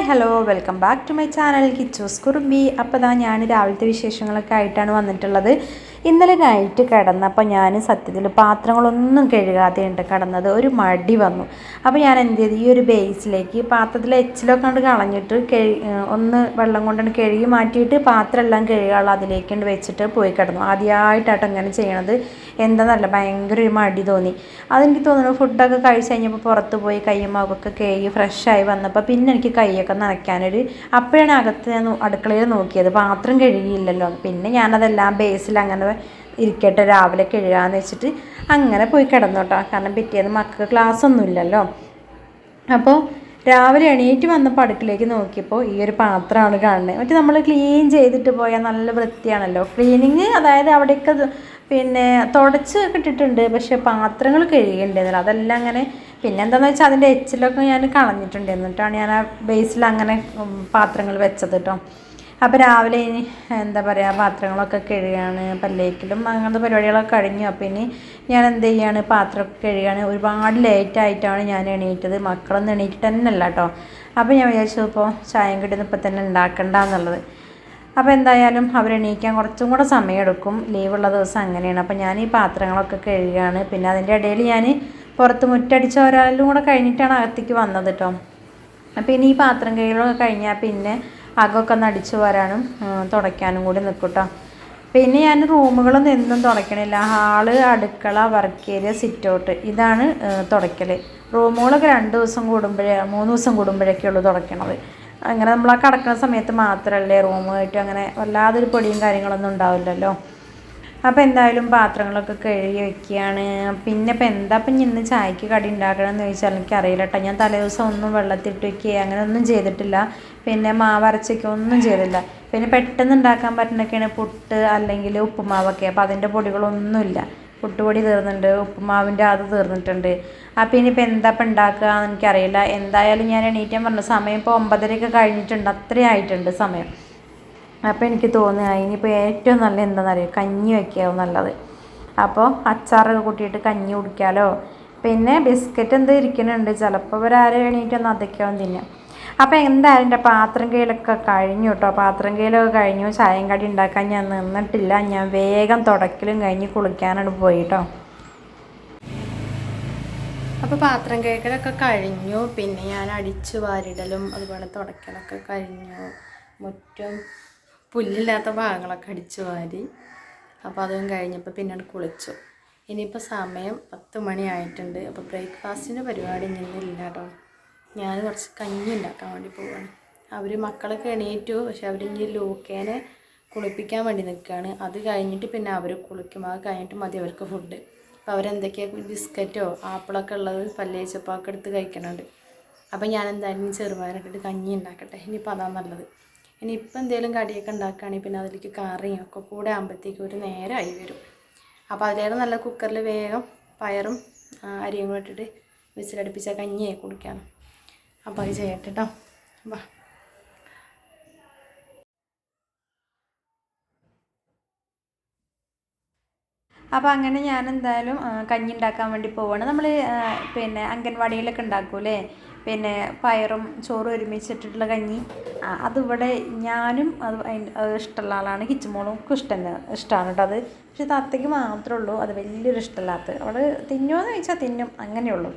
Hi hello welcome back to my channel Kichus കുറുമ്പി അപ്പോൾ ഇതാ ഞാൻ രാവിലത്തെ വിശേഷങ്ങളൊക്കെ ആയിട്ടാണ് വന്നിട്ടുള്ളത്. ഇന്നലെ നൈറ്റ് കിടന്നപ്പോൾ ഞാൻ സത്യത്തിൽ പാത്രങ്ങളൊന്നും കഴുകാതെ ഉണ്ട് കിടന്നത്. ഒരു മടി വന്നു. അപ്പോൾ ഞാൻ എന്ത് ചെയ്തു? ഈ ഒരു ബേസിലേക്ക് പാത്രത്തിൽ എച്ചിലൊക്കെ കൊണ്ട് കളഞ്ഞിട്ട് കഴി ഒന്ന് വെള്ളം കൊണ്ടാണ് കഴുകി മാറ്റിയിട്ട് പാത്രം എല്ലാം കഴുകാനുള്ള അതിലേക്ക് കൊണ്ട് വെച്ചിട്ട് പോയി കിടന്നു. ആദ്യമായിട്ടാട്ടോ അങ്ങനെ ചെയ്യണത്. എന്താണെന്നല്ല ഭയങ്കര ഒരു മടി തോന്നി. അതെനിക്ക് തോന്നുന്നു ഫുഡൊക്കെ കഴിച്ച് കഴിഞ്ഞപ്പോൾ പുറത്ത് പോയി കൈയും മുഖമൊക്കെ കഴുകി ഫ്രഷായി വന്നപ്പോൾ പിന്നെ എനിക്ക് കൈയൊക്കെ നനയ്ക്കാനൊരു അപ്പോഴാണ് അകത്ത് ഞാൻ അടുക്കളയിൽ നോക്കിയത്. പാത്രം കഴുകിയില്ലല്ലോ. പിന്നെ ഞാനതെല്ലാം ബേസിൽ അങ്ങനെ ഇരിക്കട്ടെ രാവിലെ കഴുകാന്ന് വെച്ചിട്ട് അങ്ങനെ പോയി കിടന്നു കേട്ടോ. കാരണം പിറ്റേന്ന് മക്കൾക്ക് ക്ലാസ് ഒന്നും ഇല്ലല്ലോ അപ്പോൾ രാവിലെ എണീറ്റ് വന്നപ്പോൾ അടുക്കളേക്ക് നോക്കിയപ്പോൾ ഈ ഒരു പാത്രമാണ് കാണുന്നത് മറ്റേ നമ്മൾ ക്ലീൻ ചെയ്തിട്ട് പോയാൽ നല്ല വൃത്തിയാണല്ലോ. ക്ലീനിങ് അതായത് അവിടെയൊക്കെ പിന്നെ തുടച്ച് കിട്ടിയിട്ടുണ്ട്. പക്ഷേ പാത്രങ്ങൾ കഴുകിയിട്ടുണ്ടായിരുന്നില്ല അതെല്ലാം അങ്ങനെ പിന്നെ എന്താണെന്ന് വെച്ചാൽ അതിന്റെ എച്ചിലൊക്കെ ഞാൻ കളഞ്ഞിട്ടുണ്ട്. എന്നിട്ടാണ് ഞാൻ ആ ബേസിൽ അങ്ങനെ പാത്രങ്ങൾ വെച്ചത് കേട്ടോ അപ്പോൾ രാവിലെ ഇനി എന്താ പറയുക പാത്രങ്ങളൊക്കെ കഴുകുകയാണ് പല്ലേക്കിലും അങ്ങനത്തെ പരിപാടികളൊക്കെ കഴിഞ്ഞു. അപ്പോൾ ഇനി ഞാൻ എന്ത് ചെയ്യാണ് പാത്രമൊക്കെ കഴുകുകയാണ് ഒരുപാട് ലേറ്റായിട്ടാണ് ഞാൻ എണീറ്റത്. മക്കളൊന്നും എണീറ്റിട്ട് തന്നെ അല്ല കേട്ടോ അപ്പോൾ ഞാൻ വിചാരിച്ചു ഇപ്പോൾ ചായം കിട്ടുന്ന ഇപ്പം തന്നെ ഉണ്ടാക്കണ്ട എന്നുള്ളത് അപ്പോൾ എന്തായാലും അവരെണീക്കാൻ കുറച്ചും കൂടെ സമയമെടുക്കും ലീവുള്ള ദിവസം അങ്ങനെയാണ്. അപ്പോൾ ഞാൻ ഈ പാത്രങ്ങളൊക്കെ കഴുകുകയാണ് പിന്നെ അതിന്റെ ഇടയിൽ ഞാൻ പുറത്ത് മുറ്റടിച്ച ഒരാളും കൂടെ കഴിഞ്ഞിട്ടാണ് അകത്തേക്ക് വന്നത് കേട്ടോ അപ്പോൾ ഇനി ഈ പാത്രം കഴുകലൊക്കെ കഴിഞ്ഞാൽ പിന്നെ അകമൊക്കെ ഒന്ന് അടിച്ചു വരാനും തുടയ്ക്കാനും കൂടി നിൽക്കും കേട്ടോ പിന്നെ ഞാൻ റൂമുകളൊന്നും എന്നും തുടയ്ക്കണില്ല. ഹാൾ അടുക്കള വർക്ക് ഏരിയ സിറ്റ് ഔട്ട് ഇതാണ് തുടയ്ക്കൽ റൂമുകളൊക്കെ രണ്ട് ദിവസം കൂടുമ്പോഴേ മൂന്ന് ദിവസം കൂടുമ്പോഴൊക്കെ ഉള്ളൂ തുടയ്ക്കണത്. അങ്ങനെ നമ്മൾ ആ കിടക്കുന്ന സമയത്ത് മാത്രമല്ലേ റൂമായിട്ട് അങ്ങനെ വല്ലാതൊരു പൊടിയും കാര്യങ്ങളൊന്നും ഉണ്ടാവില്ലല്ലോ. അപ്പോൾ എന്തായാലും പാത്രങ്ങളൊക്കെ കഴുകി വെക്കുകയാണ്. പിന്നെ ഇപ്പം എന്താ ഇപ്പം ഇന്ന് ചായക്ക് കടി ഉണ്ടാക്കണമെന്ന് ചോദിച്ചാൽ എനിക്കറിയില്ല കേട്ടോ ഞാൻ തലേദിവസം ഒന്നും വെള്ളത്തിട്ട് വെക്കുക അങ്ങനെ ഒന്നും ചെയ്തിട്ടില്ല. പിന്നെ മാവരച്ചയ്ക്ക് ഒന്നും ചെയ്തില്ല. പിന്നെ പെട്ടെന്ന് ഉണ്ടാക്കാൻ പറ്റുന്നൊക്കെയാണ് പുട്ട് അല്ലെങ്കിൽ ഉപ്പുമാവൊക്കെ. അപ്പോൾ അതിന്റെ പൊടികളൊന്നുമില്ല. പുട്ടുപൊടി തീർന്നിട്ടുണ്ട് ഉപ്പുമാവിന്റെ അത് തീർന്നിട്ടുണ്ട്. അപ്പോൾ ഇനിയിപ്പോൾ എന്താ ഇപ്പം ഉണ്ടാക്കുക എന്ന് എനിക്കറിയില്ല. എന്തായാലും ഞാൻ എണീറ്റാൻ പറഞ്ഞു സമയം ഇപ്പോൾ ഒമ്പതരയൊക്കെ കഴിഞ്ഞിട്ടുണ്ട്. അത്രയും ആയിട്ടുണ്ട് സമയം. അപ്പോൾ എനിക്ക് തോന്നുക ഇനിയിപ്പോൾ ഏറ്റവും നല്ല എന്താണെന്നറിയോ കഞ്ഞി വയ്ക്കാവും നല്ലത്. അപ്പോൾ അച്ചാറൊക്കെ കൂട്ടിയിട്ട് കഞ്ഞി കുടിക്കാമല്ലോ പിന്നെ ബിസ്ക്കറ്റ് എന്ത് ഇരിക്കുന്നുണ്ട്. ചിലപ്പോൾ ഇവരാരും എണീറ്റൊന്ന് അതൊക്കെയാവും തിന്നാം. അപ്പോൾ എന്തായാലും എന്റെ പാത്രം കയ്യിലൊക്കെ കഴിഞ്ഞു കേട്ടോ. പാത്രം കയ്യിലൊക്കെ കഴിഞ്ഞു. ചായം കടി ഉണ്ടാക്കാൻ ഞാൻ നിന്നിട്ടില്ല. ഞാൻ വേഗം തുടക്കലും കഴിഞ്ഞ് കുളിക്കാനാണ് പോയി കേട്ടോ അപ്പോൾ പാത്രം കേൾക്കലൊക്കെ കഴിഞ്ഞു. പിന്നെ ഞാൻ അടിച്ചു വാരിടലും അതുപോലെ തുടക്കലൊക്കെ കഴിഞ്ഞു. മുറ്റം പുല്ലില്ലാത്ത ഭാഗങ്ങളൊക്കെ അടിച്ചു വാരി. അപ്പോൾ അതും കഴിഞ്ഞപ്പോൾ പിന്നീട് കുളിച്ചു. ഇനിയിപ്പോൾ സമയം പത്ത് മണിയായിട്ടുണ്ട് അപ്പോൾ ബ്രേക്ക്ഫാസ്റ്റിന്റെ പരിപാടി ഇന്നില്ല കേട്ടോ ഞാൻ കുറച്ച് കഞ്ഞി ഉണ്ടാക്കാൻ വേണ്ടി പോവാണ്. അവർ മക്കളൊക്കെ എണീറ്റു. പക്ഷെ അവരിങ്ങനെ ലൂക്കേനെ കുളിപ്പിക്കാൻ വേണ്ടി നിൽക്കുകയാണ് അത് കഴിഞ്ഞിട്ട് പിന്നെ അവർ കുളിക്കും. അത് കഴിഞ്ഞിട്ട് മതി അവർക്ക് ഫുഡ് അപ്പോൾ അവരെന്തൊക്കെയാണ് ബിസ്ക്കറ്റോ ആപ്പിളൊക്കെ ഉള്ളത് പല്ലേച്ചപ്പൊക്കെ എടുത്ത് കഴിക്കണുണ്ട്. അപ്പോൾ ഞാൻ എന്തായാലും ചെറുപയറിട്ടിട്ട് കഞ്ഞി ഉണ്ടാക്കട്ടെ. ഇനിയിപ്പോൾ അതാണ് നല്ലത്. ഇനി ഇപ്പം എന്തെങ്കിലും കടിയൊക്കെ ഉണ്ടാക്കുകയാണെങ്കിൽ പിന്നെ അതിലേക്ക് കറിയും ഒക്കെ കൂടെ ആകുമ്പോഴത്തേക്കും ഒരു നേരമായി വരും. അപ്പോൾ അതിലേറെ നല്ല കുക്കറിൽ വേഗം പയറും അരിയും കൂടെ ഇട്ടിട്ട് വിസിലടുപ്പിച്ച കഞ്ഞിയായി കുടിക്കാം അപ്പോൾ അത് ചെയ്യട്ടെ വാ. അപ്പോൾ അങ്ങനെ ഞാൻ എന്തായാലും കഞ്ഞി ഉണ്ടാക്കാൻ വേണ്ടി പോവാണ്. നമ്മൾ പിന്നെ അംഗൻവാടിയിലൊക്കെ ഉണ്ടാക്കൂലേ പിന്നെ പയറും ചോറും ഒരുമിച്ചിട്ടിട്ടുള്ള കഞ്ഞി. അതിവിടെ ഞാനും അത് അത് ഇഷ്ടമുള്ള ആളാണ് കിച്ചുമോളും ഇഷ്ടം ഇഷ്ടമാണ് കേട്ടോ അത്. പക്ഷെ തത്തയ്ക്ക് മാത്രമേ ഉള്ളൂ അത് വലിയൊരു ഇഷ്ടമില്ലാത്തത്. അവൾ തിന്നുമോയെന്ന് ചോദിച്ചാൽ തിന്നും അങ്ങനെയുള്ളൂ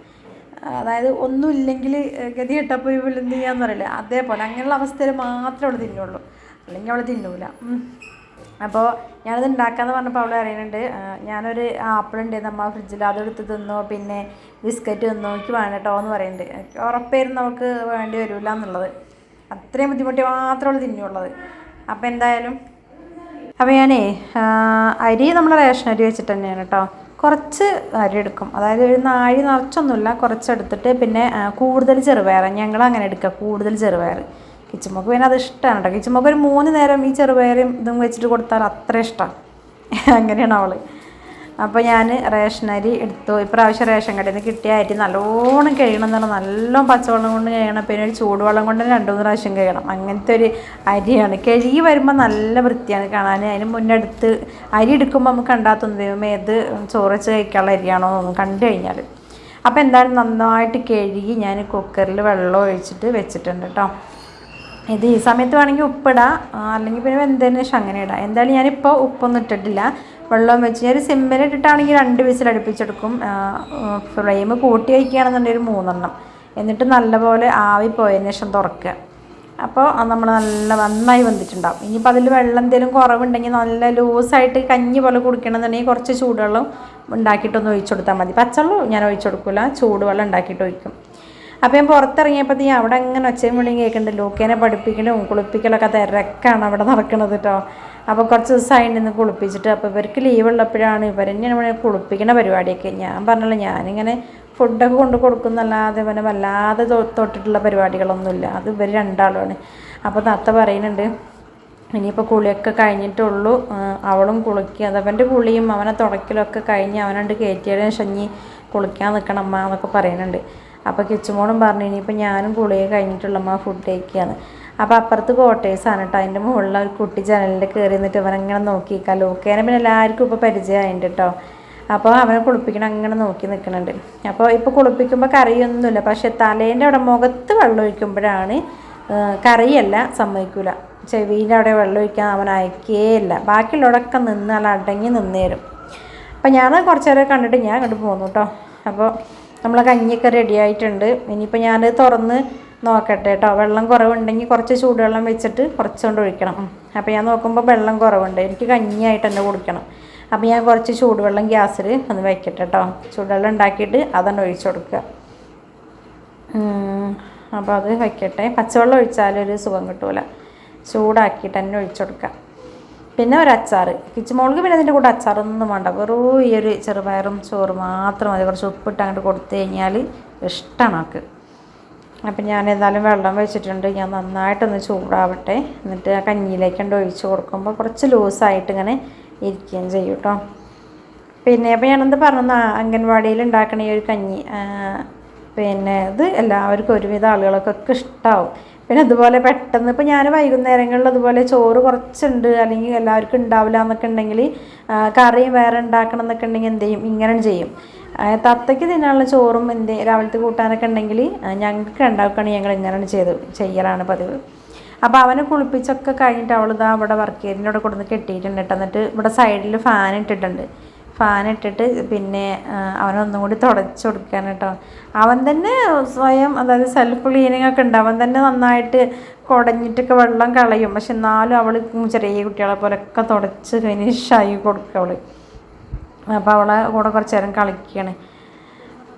അതായത് ഒന്നുമില്ലെങ്കിൽ ഗതി കിട്ടപ്പോൾ ഇവൾ എന്ത് ചെയ്യാന്ന് പറയില്ല? അതേപോലെ അങ്ങനെയുള്ള അവസ്ഥയിൽ മാത്രമേ അവൾ തിന്നുള്ളൂ. അല്ലെങ്കിൽ അവൾ തിന്നൂല. അപ്പോൾ ഞാനത് ഉണ്ടാക്കാന്ന് പറഞ്ഞപ്പോൾ അവൾ അറിയുന്നുണ്ട് ഞാനൊരു ആപ്പിൾ ഉണ്ട് നമ്മൾ ഫ്രിഡ്ജിൽ അതെടുത്ത് തിന്നോ പിന്നെ ബിസ്ക്കറ്റ് തിന്നോ എനിക്ക് വേണം കേട്ടോ എന്ന് പറയുന്നുണ്ട് ഉറപ്പായിരുന്നു നമുക്ക് വേണ്ടി വരില്ല എന്നുള്ളത്. അത്രയും ബുദ്ധിമുട്ടി മാത്രമേ ഉള്ളൂ തിന്നുള്ളത് അപ്പോൾ എന്തായാലും അപ്പോൾ ഞാനേ അരി നമ്മൾ റേഷൻ അരി വെച്ചിട്ട് തന്നെയാണ് കേട്ടോ കുറച്ച് അരി എടുക്കും. അതായത് ഒരു നാഴി നിറച്ചൊന്നുമില്ല കുറച്ചെടുത്തിട്ട് പിന്നെ കൂടുതൽ ചെറുപയർ ഞങ്ങൾ അങ്ങനെ എടുക്കുക കൂടുതൽ ചെറുപയർ കിച്ചുമ്മക്ക് പിന്നെ അത് ഇഷ്ടമാണ് കേട്ടോ കിച്ചുമ്മക്ക് ഒരു മൂന്ന് നേരം ഈ ചെറുപയറും ഇതും വെച്ചിട്ട് കൊടുത്താൽ അത്ര ഇഷ്ടമാണ് അങ്ങനെയാണ് അവൾ അപ്പോൾ ഞാൻ റേഷൻ അരി എടുത്തു. ഇപ്രാവശ്യം റേഷൻ കടയിൽ നിന്ന് കിട്ടിയ അരി നല്ലോണം കഴിയണം എന്ന് പറഞ്ഞാൽ നല്ലോണം പച്ചവെള്ളം കൊണ്ട് കഴിയണം. പിന്നെ ഒരു ചൂടുവെള്ളം കൊണ്ട് രണ്ട് മൂന്ന് പ്രാവശ്യം കഴിയണം. അങ്ങനത്തെ ഒരു അരിയാണ്. കഴുകി വരുമ്പോൾ നല്ല വൃത്തിയാണ് കാണാൻ അതിന് മുന്നേ അടുത്ത് അരി എടുക്കുമ്പോൾ നമുക്ക് കണ്ടാത്തൊന്നും ദൈവമേ ഏത് ചോറച്ച് കഴിക്കാനുള്ള അരിയാണോ എന്നൊന്നും കണ്ടു കഴിഞ്ഞാൽ അപ്പോൾ എന്തായാലും നന്നായിട്ട് കഴുകി ഞാൻ കുക്കറിൽ വെള്ളം ഒഴിച്ചിട്ട് വെച്ചിട്ടുണ്ട് കേട്ടോ ഇത് ഈ സമയത്ത് വേണമെങ്കിൽ ഉപ്പിടാം. അല്ലെങ്കിൽ പിന്നെ വെന്തതിന് ശേഷം അങ്ങനെ ഇടാം. എന്തായാലും ഞാനിപ്പോൾ ഉപ്പൊന്നും ഇട്ടിട്ടില്ല. വെള്ളം വെച്ച് ഞാൻ സിമ്മിൽ ഇട്ടിട്ടാണെങ്കിൽ രണ്ട് വിസിൽ അടുപ്പിച്ചെടുക്കും. ഫ്ലെയിം കൂട്ടി വയ്ക്കുകയാണെന്നുണ്ടെങ്കിൽ ഒരു മൂന്നെണ്ണം. എന്നിട്ട് നല്ലപോലെ ആവി പോയതിന് ശേഷം തുറക്കുക. അപ്പോൾ നമ്മൾ നല്ല നന്നായി വെന്തിട്ടുണ്ടാവും. ഇനിയിപ്പോൾ അതിൽ വെള്ളം എന്തെങ്കിലും കുറവുണ്ടെങ്കിൽ നല്ല ലൂസായിട്ട് കഞ്ഞി പോലെ കുടിക്കണമെന്നുണ്ടെങ്കിൽ കുറച്ച് ചൂടുവെള്ളം ഉണ്ടാക്കിയിട്ടൊന്ന് ഒഴിച്ചു കൊടുത്താൽ മതി. പച്ചവെള്ളം ഞാൻ ഒഴിച്ചു കൊടുക്കില്ല ചൂടുവെള്ളം ഉണ്ടാക്കിയിട്ട് ഒഴിക്കും. അപ്പോൾ ഞാൻ പുറത്തിറങ്ങിയപ്പോൾ അവിടെ അങ്ങനെ ഒച്ചയും വിളിയും കേൾക്കുന്നുണ്ട്. ലൂക്കേനെ പഠിപ്പിക്കലും കുളിപ്പിക്കലൊക്കെ തിരക്കാണ് അവിടെ നടക്കുന്നത് കേട്ടോ അപ്പോൾ കുറച്ച് ദിവസമായി നിന്ന് കുളിപ്പിച്ചിട്ട് അപ്പോൾ ഇവർക്ക് ലീവ് ഉള്ളപ്പോഴാണ് ഇവിടെ കുളിപ്പിക്കുന്ന പരിപാടിയൊക്കെ. ഞാൻ പറഞ്ഞല്ലോ ഞാനിങ്ങനെ ഫുഡൊക്കെ കൊണ്ട് കൊടുക്കുന്നല്ലാതെ ഇവനെ വല്ലാതെ തൊട്ടിട്ടുള്ള പരിപാടികളൊന്നുമില്ല. അത് ഇവർ രണ്ടാളുമാണ്. അപ്പോൾ തത്ത പറയുന്നുണ്ട് ഇനിയിപ്പോൾ കുളിയൊക്കെ കഴിഞ്ഞിട്ടുള്ളൂ. അവളും കുളിക്കുക അത് അവന്റെ കുളിയും അവനെ തുടക്കലൊക്കെ കഴിഞ്ഞ് അവനണ്ട് കയറ്റിയതിന് ശഞ്ഞി കുളിക്കാൻ നിൽക്കണം അമ്മ എന്നൊക്കെ പറയുന്നുണ്ട്. അപ്പോൾ കിച്ചുമോളും പറഞ്ഞു ഇനിയിപ്പോൾ ഞാനും പുളിയെ കഴിഞ്ഞിട്ടുള്ള അമ്മ ഫുഡ് കഴിക്കുകയാണ് അപ്പോൾ അപ്പുറത്ത് ക്വാർട്ടേഴ്സാണ് കേട്ടോ അതിന്റെ മുകളിൽ ഒരു കുട്ടി ജനലിൽ കയറി നിന്നിട്ട് ഇവനങ്ങനെ നോക്കിയിരിക്കാം ലോക്കേനെ പിന്നെ എല്ലാവർക്കും ഇപ്പോൾ പരിചയമായിട്ടുണ്ട് കേട്ടോ അപ്പോൾ അവനെ കുളിപ്പിക്കണം അങ്ങനെ നോക്കി നിൽക്കുന്നുണ്ട് അപ്പോൾ ഇപ്പോൾ കുളിപ്പിക്കുമ്പോൾ കറിയൊന്നുമില്ല. പക്ഷേ തലേന്റെ അവിടെ മുഖത്ത് വെള്ളം ഒഴിക്കുമ്പോഴാണ് കറിയല്ല സമ്മതിക്കൂല. ചെവിന്റെ അവിടെ വെള്ളം ഒഴിക്കാൻ അവൻ അയക്കേയില്ല. ബാക്കിയുള്ളവരൊക്കെ നിന്ന് അല്ല അടങ്ങി നിന്നേരും അപ്പോൾ ഞാൻ കുറച്ച് നേരം കണ്ടിട്ട് ഞാൻ അങ്ങോട്ട് പോന്നു കേട്ടോ അപ്പോൾ നമ്മളെ കഞ്ഞിയൊക്കെ റെഡി ആയിട്ടുണ്ട്. ഇനിയിപ്പോൾ ഞാൻ തുറന്ന് നോക്കട്ടെ കേട്ടോ വെള്ളം കുറവുണ്ടെങ്കിൽ കുറച്ച് ചൂടുവെള്ളം വെച്ചിട്ട് കുറച്ചുകൊണ്ട് ഒഴിക്കണം. അപ്പോൾ ഞാൻ നോക്കുമ്പോൾ വെള്ളം കുറവുണ്ട്. എനിക്ക് കഞ്ഞിയായിട്ട് തന്നെ കുടിക്കണം. അപ്പോൾ ഞാൻ കുറച്ച് ചൂടുവെള്ളം ഗ്യാസിൽ ഒന്ന് വയ്ക്കട്ടെ കേട്ടോ ചൂടുവെള്ളം ഉണ്ടാക്കിയിട്ട് അതന്നെ ഒഴിച്ചു കൊടുക്കുക. അപ്പോൾ അത് വയ്ക്കട്ടെ പച്ചവെള്ളം ഒഴിച്ചാലൊരു സുഖം കിട്ടൂല. ചൂടാക്കിയിട്ട് തന്നെ ഒഴിച്ചു കൊടുക്കാം പിന്നെ ഒരു അച്ചാർ കിച്ചുമോൾക്ക് പിന്നെ അതിന്റെ കൂടെ അച്ചാറൊന്നും വേണ്ട. വെറും ഈ ഒരു ചെറുപയറും ചോറ് മാത്രം മതി. കുറച്ച് ഉപ്പിട്ട് അങ്ങോട്ട് കൊടുത്തു കഴിഞ്ഞാൽ ഇഷ്ടമാണ് ആൾക്ക്. അപ്പം ഞാൻ ഏതായാലും വെള്ളം വെച്ചിട്ടുണ്ട്. ഞാൻ നന്നായിട്ടൊന്ന് ചൂടാവട്ടെ. എന്നിട്ട് ആ കഞ്ഞിയിലേക്കുണ്ട് ഒഴിച്ച് കൊടുക്കുമ്പോൾ കുറച്ച് ലൂസായിട്ട് ഇങ്ങനെ ഇരിക്കുകയും ചെയ്യും കേട്ടോ പിന്നെ അപ്പോൾ ഞാനെന്ത് പറഞ്ഞു അംഗൻവാടിയിൽ ഉണ്ടാക്കണ ഈ ഒരു കഞ്ഞി പിന്നെ ഇത് എല്ലാവർക്കും ഒരുവിധ ആളുകളൊക്കെ ഇഷ്ടമാവും പിന്നെ അതുപോലെ പെട്ടെന്ന് ഇപ്പോൾ ഞാൻ വൈകുന്നേരങ്ങളിൽ അതുപോലെ ചോറ് കുറച്ചുണ്ട് അല്ലെങ്കിൽ എല്ലാവർക്കും ഉണ്ടാവില്ല എന്നൊക്കെ ഉണ്ടെങ്കിൽ കറിയും വേറെ ഉണ്ടാക്കണം എന്നൊക്കെ ഉണ്ടെങ്കിൽ എന്ത് ചെയ്യും? ഇങ്ങനെ ചെയ്യും. തത്തയ്ക്ക് തിന്നാനുള്ള ചോറും എന്ത് രാവിലത്തെ കൂട്ടാനൊക്കെ ഉണ്ടെങ്കിൽ ഞങ്ങൾക്ക് ഉണ്ടാക്കുകയാണെങ്കിൽ ഞങ്ങൾ ഇങ്ങനെ ചെയ്ത് ചെയ്യലാണ് പതിവ്. അപ്പോൾ അവനെ കുളിപ്പിച്ചൊക്കെ കഴിഞ്ഞിട്ട് അവൾ ഇതാ അവിടെ വർക്ക് ഏരിയന്റെ അവിടെ കൊടുന്ന് കെട്ടിയിട്ടുണ്ട് കേട്ടോ. എന്നിട്ട് ഇവിടെ സൈഡിൽ ഫാൻ ഇട്ടിട്ടുണ്ട്. ഫാൻ ഇട്ടിട്ട് പിന്നെ അവനൊന്നും കൂടി തുടച്ച് കൊടുക്കാൻ കേട്ടോ അവൻ തന്നെ സ്വയം അതായത് സെൽഫ് ക്ലീനിങ് ഒക്കെ ഉണ്ട്. അവൻ തന്നെ നന്നായിട്ട് കുടഞ്ഞിട്ടൊക്കെ വെള്ളം കളയും. പക്ഷെ എന്നാലും അവൾ ചെറിയ കുട്ടികളെ പോലെയൊക്കെ തുടച്ച് ഫിനിഷായി കൊടുക്കും അവൾ അപ്പോൾ അവളെ കൂടെ കുറച്ച് നേരം കളിക്കുകയാണ്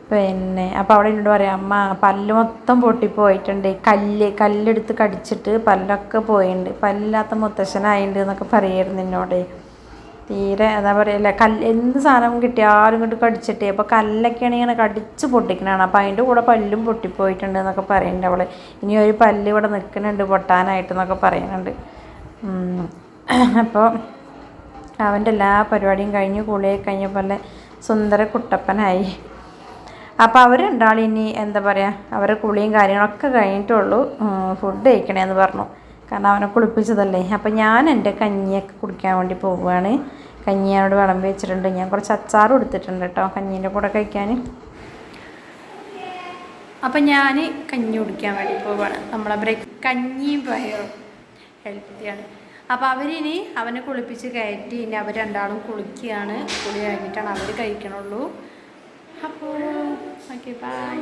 പിന്നെ അപ്പോൾ അവിടെ എന്നോട് പറയാം അമ്മ പല്ല് മൊത്തം പൊട്ടിപ്പോയിട്ടുണ്ട്. കല്ല് കല്ലെടുത്ത് കടിച്ചിട്ട് പല്ലൊക്കെ പോയിട്ടുണ്ട് പല്ലില്ലാത്ത മുത്തശ്ശനായിട്ടുണ്ട് എന്നൊക്കെ പറയായിരുന്നു എന്നോട്. തീരെ എന്താ പറയുക കല്ല് എന്ത് സാധനം കിട്ടിയാലും ഇങ്ങോട്ട് കടിച്ചിട്ടേ. അപ്പോൾ കല്ലൊക്കെയാണ് ഇങ്ങനെ കടിച്ച് പൊട്ടിക്കണതാണ് അപ്പോൾ അതിന്റെ കൂടെ പല്ലും പൊട്ടിപ്പോയിട്ടുണ്ട് എന്നൊക്കെ പറയുന്നുണ്ട് അവൾ ഇനി ഒരു പല്ല് ഇവിടെ നിൽക്കുന്നുണ്ട് പൊട്ടാനായിട്ട് എന്നൊക്കെ പറയുന്നുണ്ട് അപ്പോൾ അവന്റെ എല്ലാ പരിപാടിയും കഴിഞ്ഞ് കുളിയൊക്കെ കഴിഞ്ഞപ്പോൾ സുന്ദര കുട്ടപ്പനായി. അപ്പോൾ അവർ രണ്ടാളിനി എന്താ പറയുക അവരുടെ കുളിയും കാര്യങ്ങളൊക്കെ കഴിഞ്ഞിട്ടുള്ളൂ ഫുഡ് കഴിക്കണേന്ന് പറഞ്ഞു. കാരണം അവനെ കുളിപ്പിച്ചതല്ലേ. അപ്പം ഞാൻ എന്റെ കഞ്ഞിയൊക്കെ കുടിക്കാൻ വേണ്ടി പോവുകയാണ്. കഞ്ഞി വിളമ്പി വെച്ചിട്ടുണ്ട്. ഞാൻ കുറച്ച് അച്ചാർ എടുത്തിട്ടുണ്ട് കേട്ടോ കഞ്ഞീന്റെ കൂടെ കഴിക്കാൻ. അപ്പം ഞാൻ കഞ്ഞി കുടിക്കാൻ വേണ്ടി പോവുകയാണ്. നമ്മളെ ബ്രേക്ക് കഞ്ഞിയും പയറും ഹെൽത്തിയാണ് അപ്പോൾ അവരിനി അവനെ കുളിപ്പിച്ച് കയറ്റി ഇനി അവർ രണ്ടാളും കുളിക്കുകയാണ്. കുളി കഴിഞ്ഞിട്ടാണ് അവർ കഴിക്കണുള്ളൂ. അപ്പോൾ ഓക്കെ ബൈ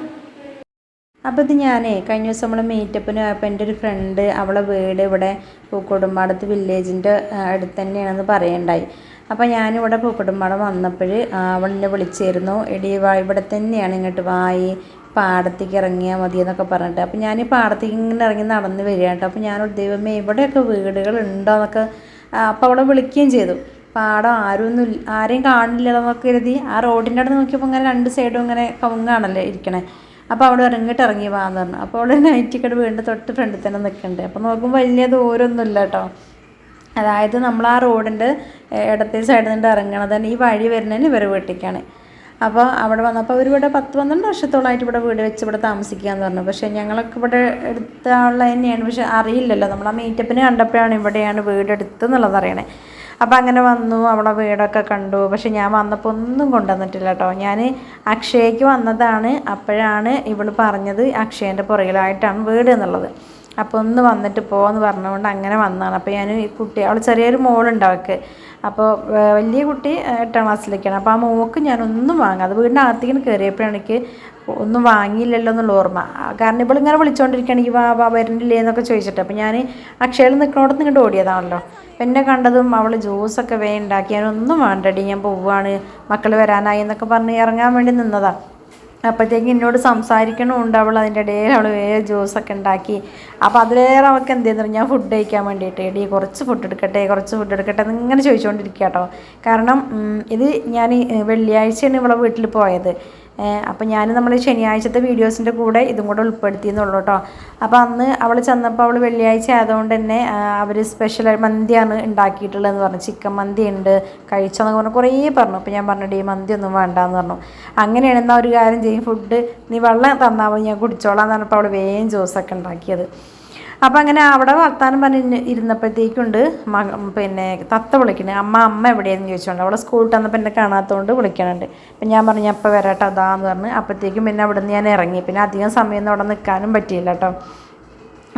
അപ്പോൾ ഇത് ഞാനേ കഴിഞ്ഞ ദിവസം നമ്മൾ മീറ്റപ്പിന് പോയപ്പോൾ എന്റെ ഒരു ഫ്രണ്ട് അവളെ വീട് ഇവിടെ പൂക്കോടുമ്പാടത്ത് വില്ലേജിന്റെ അടുത്ത് തന്നെയാണെന്ന് പറയണ്ടായി. അപ്പോൾ ഞാനിവിടെ പൂക്കോടുമ്പാടം വന്നപ്പോൾ അവളിനെ വിളിച്ചിരുന്നു. എടി വാ ഇവിടെ തന്നെയാണ് ഇങ്ങോട്ട് വായി പാടത്തേക്ക് ഇറങ്ങിയാൽ മതി എന്നൊക്കെ പറഞ്ഞിട്ട്. അപ്പോൾ ഞാൻ ഈ പാടത്തേക്ക് ഇങ്ങനെ ഇറങ്ങി നടന്ന് വരിക കേട്ടോ. അപ്പോൾ ഞാൻ ദൈവമേ ഇവിടെയൊക്കെ വീടുകൾ ഉണ്ടോ? എന്നൊക്കെ അപ്പോൾ അവളെ വിളിക്കുകയും ചെയ്തു. പാടം ആരൊന്നും ആരെയും കാണില്ല എന്നൊക്കെ കരുതി. ആ റോഡിന്റെ അവിടെ നോക്കിയപ്പോൾ ഇങ്ങനെ രണ്ട് സൈഡും ഇങ്ങനെ കവുങ്ങാണല്ലേ ഇരിക്കണേ. അപ്പോൾ അവിടെ ഇറങ്ങിയിട്ട് ഇറങ്ങി വാന്ന് പറഞ്ഞു. അപ്പോൾ അവൾ കട വീണ്ടും തൊട്ട് ഫ്രണ്ടിൽ തന്നെ നിൽക്കുന്നുണ്ട് അപ്പോൾ നോക്കുമ്പോൾ വലിയ ദൂരമൊന്നുമില്ല കേട്ടോ അതായത് നമ്മൾ ആ റോഡിന്റെ ഇടത്തെ സൈഡിൽ നിന്ന് ഇറങ്ങണത് തന്നെ ഈ വഴി വരുന്നതിന് ഇവരെ വീട്ടിലേക്കാണ് അപ്പോൾ അവിടെ വന്നപ്പോൾ അവർ ഇവിടെ പത്ത് പന്ത്രണ്ട് വർഷത്തോളമായിട്ട് ഇവിടെ വീട് വെച്ച് ഇവിടെ താമസിക്കുകയെന്ന് പറഞ്ഞു. പക്ഷേ ഞങ്ങളൊക്കെ ഇവിടെ എടുത്ത ആളെ തന്നെയാണ്. പക്ഷെ അറിയില്ലല്ലോ. നമ്മൾ ആ മീറ്റപ്പിന് കണ്ടപ്പോഴാണ് ഇവിടെയാണ് വീട് എടുത്തെന്നുള്ളത് അറിയണേ. അപ്പോൾ അങ്ങനെ വന്നു അവളെ വീടൊക്കെ കണ്ടു. പക്ഷെ ഞാൻ വന്നപ്പോൾ ഒന്നും കൊണ്ടുവന്നിട്ടില്ല കേട്ടോ. ഞാൻ അക്ഷയക്ക് വന്നതാണ് അപ്പോഴാണ് ഇവൾ പറഞ്ഞത് അക്ഷയന്റെ പുറകിലായിട്ടാണ് വീട് എന്നുള്ളത്. അപ്പോൾ ഒന്ന് വന്നിട്ട് പോകാമെന്ന് പറഞ്ഞുകൊണ്ട് അങ്ങനെ വന്നതാണ്. അപ്പോൾ ഞാൻ ഈ കുട്ടി അവൾ ചെറിയൊരു മോളുണ്ട് അവൾക്ക്. അപ്പോൾ വലിയ കുട്ടി എട്ടാം ക്ലാസ്സിലേക്കാണ്. അപ്പോൾ ആ മോക്ക് ഞാൻ ഒന്നും വാങ്ങാം അത് വീടിന്റെ അകത്തേക്ക് കയറിയപ്പോഴാണ് എനിക്ക് ഒന്നും വാങ്ങിയില്ലല്ലോ എന്നുള്ള ഓർമ്മ. കാരണം ഇപ്പോൾ ഇങ്ങനെ വിളിച്ചുകൊണ്ടിരിക്കുകയാണ് ഈ വാ വരുന്നില്ലേ? എന്നൊക്കെ ചോദിച്ചിട്ട്. അപ്പോൾ ഞാൻ അക്ഷയയിൽ നിൽക്കണോടത്ത് ഇങ്ങോട്ട് ഓടിയതാണല്ലോ. എന്നെ കണ്ടതും അവൾ ജ്യൂസൊക്കെ വേണ്ടാക്കി ഞാനൊന്നും വേണ്ടടി ഞാൻ പോവുകയാണ് മക്കൾ വരാനായി എന്നൊക്കെ പറഞ്ഞ് ഇറങ്ങാൻ വേണ്ടി നിന്നതാണ് അപ്പോഴത്തേക്ക് എന്നോട് സംസാരിക്കണമുണ്ട് അവൾ അതിന്റെ ഇടയിൽ അവൾ വേറെ ജ്യൂസൊക്കെ ഉണ്ടാക്കി. അപ്പോൾ അതിലേറെ അവൾക്ക് എന്ത് ചെയ്യുന്നു? ഞാൻ ഫുഡ് കഴിക്കാൻ വേണ്ടിയിട്ട് എടി കുറച്ച് ഫുഡ് എടുക്കട്ടെ കുറച്ച് ഫുഡ് എടുക്കട്ടെ എന്നിങ്ങനെ ചോദിച്ചുകൊണ്ടിരിക്കുക കേട്ടോ കാരണം ഇത് ഞാൻ വെള്ളിയാഴ്ചയാണ് ഇവളെ വീട്ടിൽ പോയത്. അപ്പോൾ ഞാൻ നമ്മൾ ശനിയാഴ്ചത്തെ വീഡിയോസിന്റെ കൂടെ ഇതും കൂടെ ഉൾപ്പെടുത്തിയെന്നുള്ളൂ കേട്ടോ അപ്പോൾ അന്ന് അവൾ ചെന്നപ്പോൾ അവൾ വെള്ളിയാഴ്ച ആയതുകൊണ്ട് തന്നെ അവർ സ്പെഷ്യൽ മന്തിയാണ് ഉണ്ടാക്കിയിട്ടുള്ളതെന്ന് പറഞ്ഞു. ചിക്കൻ മന്തി ഉണ്ട് കഴിച്ചെന്നൊക്കെ പറഞ്ഞു. കുറേ പറഞ്ഞു. അപ്പോൾ ഞാൻ പറഞ്ഞു ഈ മന്തി ഒന്നും വേണ്ടാന്ന് പറഞ്ഞു. അങ്ങനെയാണ് എന്നാൽ ഒരു കാര്യം ചെയ്യും. ഫുഡ് നീ വെള്ളം തന്നാൽ ഞാൻ കുടിച്ചോളാം എന്ന് പറഞ്ഞപ്പോൾ അവൾ വേഗം ജ്യൂസൊക്കെ ഉണ്ടാക്കിയത് അപ്പം അങ്ങനെ അവിടെ വർത്താനം പറഞ്ഞ് ഇരുന്നപ്പോഴത്തേക്കുണ്ട് പിന്നെ തത്ത വിളിക്കണേ. അമ്മ അമ്മ എവിടെയെന്ന് ചോദിച്ചോണ്ട് അവളെ സ്കൂളിൽ വന്നപ്പോൾ എന്നെ കാണാത്തതുകൊണ്ട് വിളിക്കണുണ്ട്. അപ്പം ഞാൻ പറഞ്ഞു അപ്പം വരാട്ടെ അതാന്ന് പറഞ്ഞ് അപ്പോഴത്തേക്കും പിന്നെ അവിടെ നിന്ന് ഞാൻ ഇറങ്ങി. പിന്നെ അധികം സമയമൊന്നും അവിടെ നിൽക്കാനും പറ്റിയില്ല കേട്ടോ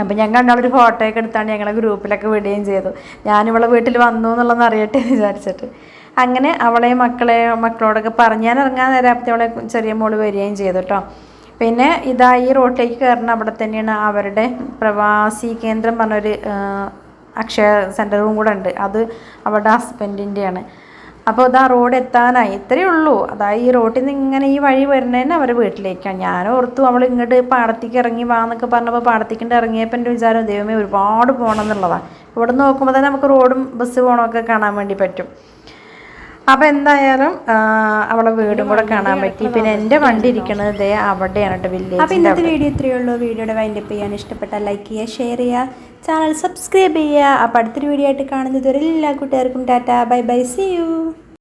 അപ്പം കണ്ടവളൊരു ഒരു ഫോട്ടോയൊക്കെ എടുത്താണ് ഞങ്ങളെ ഗ്രൂപ്പിലൊക്കെ വിടുകയും ചെയ്തു ഞാനിവളെ വീട്ടിൽ വന്നു എന്നുള്ളതെന്ന് അറിയട്ടെ എന്ന് വിചാരിച്ചിട്ട്. അങ്ങനെ അവളെ മക്കളെ മക്കളോടൊക്കെ പറഞ്ഞ് ഞാൻ ഇറങ്ങാൻ അപ്പോൾ അവളെ ചെറിയ മോൾ വരികയും ചെയ്തു കേട്ടോ പിന്നെ ഇതാ ഈ റോട്ടിലേക്ക് കയറുന്ന അവിടെ തന്നെയാണ് അവരുടെ പ്രവാസി കേന്ദ്രം പറഞ്ഞൊരു അക്ഷയ സെന്ററും കൂടെ ഉണ്ട്. അത് അവരുടെ ഹസ്ബൻഡിന്റെയാണ് അപ്പോൾ ഇതാ റോഡ് എത്താനായി. ഇത്രയേ ഉള്ളൂ. അതായത് ഈ റോട്ടിൽ നിന്ന് ഇങ്ങനെ ഈ വഴി വരുന്നതന്നെ അവരുടെ വീട്ടിലേക്കാണ് ഞാൻ ഓർത്തു അവൾ ഇങ്ങോട്ട് പാടത്തേക്ക് ഇറങ്ങി വാ എന്നൊക്കെ പറഞ്ഞപ്പോൾ പാടത്തേക്കിന്റെ ഇറങ്ങിയപ്പോൾ എന്റെ വിചാരം ദൈവമേ ഒരുപാട് പോകണം എന്നുള്ളതാണ് ഇവിടെ നോക്കുമ്പോൾ തന്നെ നമുക്ക് റോഡും ബസ് പോകണമൊക്കെ കാണാൻ വേണ്ടി പറ്റും. അപ്പോൾ എന്തായാലും അവളെ വീടും കൂടെ കാണാൻ പറ്റി. പിന്നെ എന്റെ വണ്ടി ഇരിക്കുന്നത് ഇതേ അവിടെയാണ് കേട്ടോ അപ്പോൾ വില്ലേജിന്റെ ഇന്നത്തെ വീഡിയോ ഇത്രയേ ഉള്ളൂ. വീഡിയോയുടെ വൈൻഡപ്പ് ചെയ്യാൻ ഇഷ്ടപ്പെട്ടാൽ ലൈക്ക് ചെയ്യുക ഷെയർ ചെയ്യുക ചാനൽ സബ്സ്ക്രൈബ് ചെയ്യുക. അപ്പോൾ അടുത്തൊരു വീഡിയോ ആയിട്ട് കാണുന്നത് വരെ എല്ലാ കൂട്ടുകാർക്കും tata. Bye bye. See you